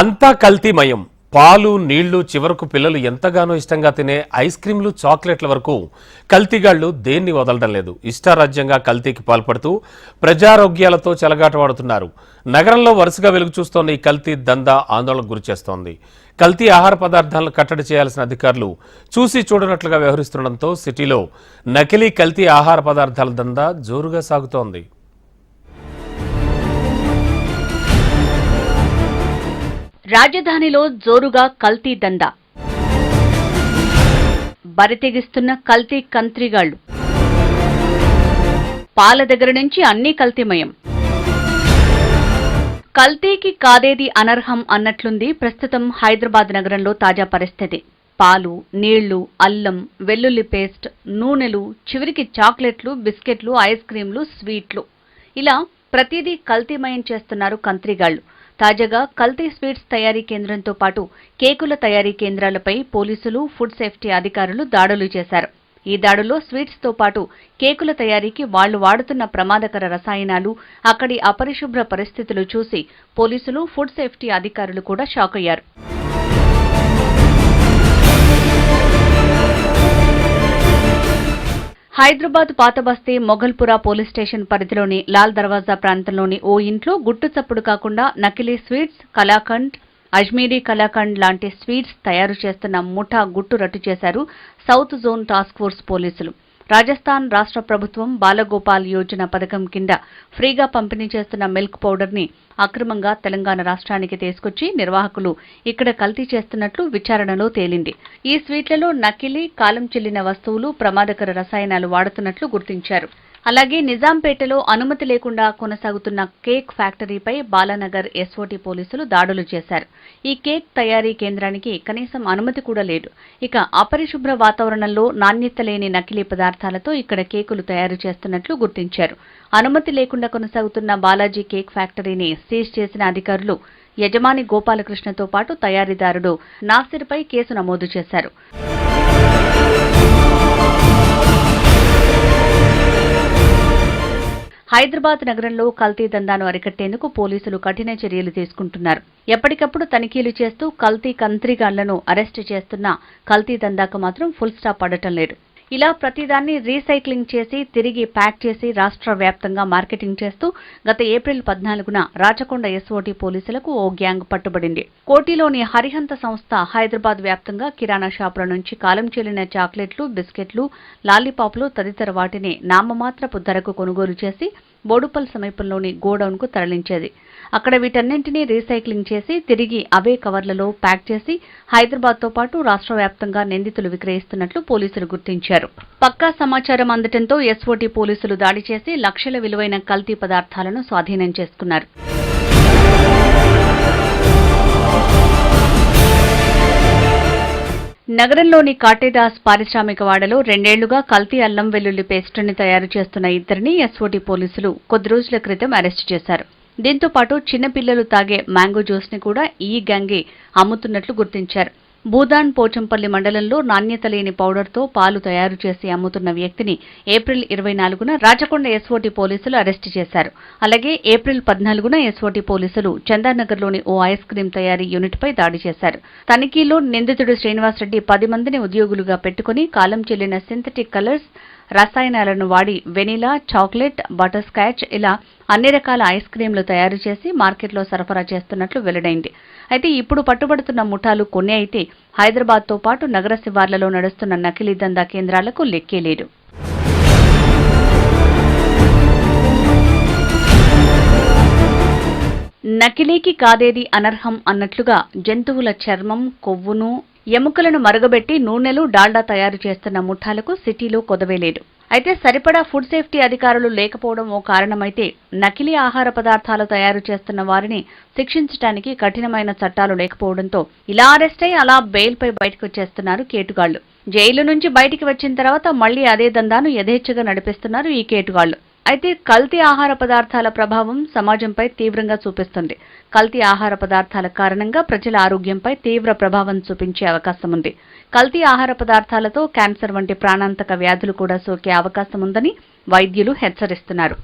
అంతా కల్తీమయం. పాలు నీళ్ళు చివరకు పిల్లలు ఎంతగానో ఇష్టంగా తినే ఐస్ క్రీంలు చాక్లెట్ల వరకు కల్తీగాళ్ళు దేన్ని వదలడం లేదు. ఇష్టారాజ్యంగా కల్తీకి పాల్పడుతూ ప్రజారోగ్యాలతో చెలగాటవాడుతున్నారు నగరంలో వరుసగా వెలుగు చూస్తోన్న ఈ కల్తీ దందా ఆందోళనకు గురిచేస్తోంది కల్తీ ఆహార పదార్థాలను కట్టడి చేయాల్సిన అధికారులు చూసి చూడనట్లుగా వ్యవహరిస్తుండటంతో సిటీలో నకిలీ కల్తీ ఆహార పదార్థాల దందా జోరుగా సాగుతోంది. రాజధానిలో జోరుగా కల్తీ దందా. బరితెగిస్తున్న కల్తీ కంత్రిగాళ్ళు పాల దగ్గర నుంచి అన్నీ కల్తీమయం. కల్తీకి కాదేది అనర్హం అన్నట్లుంది ప్రస్తుతం హైదరాబాద్ నగరంలో తాజా పరిస్థితి. పాలు నీళ్ళు అల్లం వెల్లుల్లి పేస్ట్ నూనెలు చివరికి చాక్లెట్లు బిస్కెట్లు ఐస్ క్రీంలు స్వీట్లు. ఇలా ప్రతిదీ కల్తీమయం చేస్తున్నారు కంత్రిగాళ్ళు తాజాగా కల్తీ స్వీట్స్ తయారీ కేంద్రంతో పాటు కేకుల తయారీ కేంద్రాలపై పోలీసులు ఫుడ్ సేఫ్టీ అధికారులు దాడులు చేశారు. ఈ దాడులో స్వీట్స్తో పాటు కేకుల తయారీకి వాళ్ళు వాడుతున్న ప్రమాదకర రసాయనాలు అక్కడి అపరిశుభ్ర పరిస్థితులు చూసి పోలీసులు ఫుడ్ సేఫ్టీ అధికారులు కూడా షాక్ హైదరాబాద్ పాత బస్తీ మొఘల్పురా పోలీస్ స్టేషన్ పరిధిలోని లాల్ దర్వాజా ప్రాంతంలోని ఓ ఇంట్లో గుట్టు చప్పుడు కాకుండా నకిలీ స్వీట్స్ కలాకండ్ అజ్మీరీ కలాకండ్ లాంటి స్వీట్స్ తయారు చేస్తున్న ముఠా గుట్టు రట్టు చేశారు సౌత్ జోన్ టాస్క్ ఫోర్స్ పోలీసులు. రాజస్థాన్ రాష్ట్ర ప్రభుత్వం బాలగోపాల్ యోజన పథకం కింద ఫ్రీగా పంపిణీ చేస్తున్న మిల్క్ పౌడర్ని అక్రమంగా తెలంగాణ రాష్ట్రానికి తీసుకొచ్చి నిర్వాహకులు ఇక్కడ కల్తీ చేస్తున్నట్లు విచారణలో తేలింది. ఈ స్వీట్లలో నకిలీ కాలం చెల్లిన వస్తువులు ప్రమాదకర రసాయనాలు వాడుతున్నట్లు గుర్తించారు. అలాగే నిజాంపేటలో అనుమతి లేకుండా కొనసాగుతున్న కేక్ ఫ్యాక్టరీపై బాలానగర్ ఎస్ఓటీ పోలీసులు దాడులు చేశారు. ఈ కేక్ తయారీ కేంద్రానికి కనీసం అనుమతి కూడా లేదు. ఇక అపరిశుభ్ర వాతావరణంలో నాణ్యత లేని నకిలీ పదార్థాలతో ఇక్కడ కేకులు తయారు చేస్తున్నట్లు గుర్తించారు. అనుమతి లేకుండా కొనసాగుతున్న బాలాజీ కేక్ ఫ్యాక్టరీని సీజ్ చేసిన అధికారులు యజమాని గోపాలకృష్ణతో పాటు తయారీదారుడు నాసిర్పై కేసు నమోదు చేశారు. హైదరాబాద్ నగరంలో కల్తీ దందాను అరికట్టేందుకు పోలీసులు కఠిన చర్యలు తీసుకుంటున్నారు. ఎప్పటికప్పుడు తనిఖీలు చేస్తూ కల్తీ కంత్రిగాళ్ళను అరెస్టు చేస్తున్న కల్తీ దందాకు మాత్రం ఫుల్ స్టాప్ పడటం లేదు. ఇలా ప్రతిదాన్ని రీసైక్లింగ్ చేసి తిరిగి ప్యాక్ చేసి రాష్ట్ర వ్యాప్తంగా మార్కెటింగ్ చేస్తూ గత ఏప్రిల్ పద్నాలుగున రాచకొండ ఎస్ఓటీ పోలీసులకు ఓ గ్యాంగ్ పట్టుబడింది. కోటిలోని హరిహంత సంస్థ హైదరాబాద్ వ్యాప్తంగా కిరాణా షాపుల నుంచి కాలం చెల్లిన చాక్లెట్లు బిస్కెట్లు లాలీపాప్లు తదితర వాటిని నామమాత్రపు ధరకు కొనుగోలు చేసి బోడుపల్ సమీపంలోని గోడౌన్కు తరలించేది. అక్కడ వీటన్నింటినీ రీసైక్లింగ్ చేసి తిరిగి అవే కవర్లలో ప్యాక్ చేసి హైదరాబాద్తో పాటు రాష్ట్ర వ్యాప్తంగా నిందితులు విక్రయిస్తున్నట్లు పోలీసులు గుర్తించారు. పక్కా సమాచారం అందటంతో ఎస్ఓటీ పోలీసులు దాడి చేసి లక్షల విలువైన కల్తీ పదార్థాలను స్వాధీనం చేసుకున్నారు. నగరంలోని కాటేదాస్ పారిశ్రామిక వాడలో రెండేళ్ళుగా కల్తీ అల్లం వెల్లుల్లి పేస్టుని తయారు చేస్తున్న ఇద్దరిని ఎస్ఓటీ పోలీసులు కొద్ది రోజుల క్రితం అరెస్టు చేశారు. దీంతో పాటు చిన్నపిల్లలు తాగే మ్యాంగో జ్యూస్ని కూడా ఈ గ్యాంగే అమ్ముతున్నట్లు గుర్తించారు. భూదాన్ పోచంపల్లి మండలంలో నాణ్యత లేని పౌడర్తో పాలు తయారు చేసి అమ్ముతున్న వ్యక్తిని ఏప్రిల్ ఇరవై నాలుగున రాచకొండ ఎస్ఓటీ పోలీసులు అరెస్టు చేశారు. అలాగే ఏప్రిల్ పద్నాలుగున ఎస్ఓటీ పోలీసులు చందానగర్లోని ఓ ఐస్ క్రీం తయారీ యూనిట్పై దాడి చేశారు. తనిఖీలో నిందితుడు శ్రీనివాసరెడ్డి పది మందిని ఉద్యోగులుగా పెట్టుకుని కాలం చెల్లిన సింథటిక్ కలర్స్ రసాయనాలను వాడి వెనిలా చాక్లెట్ బటర్ స్కాచ్ ఇలా అన్ని రకాల ఐస్ క్రీంలు తయారు చేసి మార్కెట్లో సరఫరా చేస్తున్నట్లు వెల్లడైంది. అయితే ఇప్పుడు పట్టుబడుతున్న ముఠాలు కొన్ని అయితే హైదరాబాద్తో పాటు నగర శివార్లలో నడుస్తున్న నకిలీ దందా కేంద్రాలకు లెక్కే లేదు. నకిలీకి కాదేది అనర్హం అన్నట్లుగా జంతువుల చర్మం కొవ్వును ఎముకలను మరగబెట్టి నూనెలు డాల్డా తయారు చేస్తున్న ముఠాలకు సిటీలో కొదవేలేదు అయితే సరిపడా ఫుడ్ సేఫ్టీ అధికారులు లేకపోవడం ఓ కారణమైతే నకిలీ ఆహార పదార్థాలు తయారు చేస్తున్న వారిని శిక్షించడానికి కఠినమైన చట్టాలు లేకపోవడంతో ఇలా అరెస్ట్ అయి అలా బెయిల్పై బయటకు వచ్చేస్తున్నారు కేటుగాళ్ళు. జైలు నుంచి బయటికి వచ్చిన తర్వాత మళ్ళీ అదే దందాను యథేచ్ఛగా నడిపిస్తున్నారు ఈ కేటుగాళ్ళు. అయితే కల్తీ ఆహార పదార్థాల ప్రభావం సమాజంపై తీవ్రంగా చూపిస్తుంది. కల్తీ ఆహార పదార్థాల కారణంగా ప్రజల ఆరోగ్యంపై తీవ్ర ప్రభావం చూపించే అవకాశం ఉంది కల్తీ ఆహార పదార్థాలతో క్యాన్సర్ వంటి ప్రాణాంతక వ్యాధులు కూడా సోకే అవకాశం ఉందని వైద్యులు హెచ్చరిస్తున్నారు.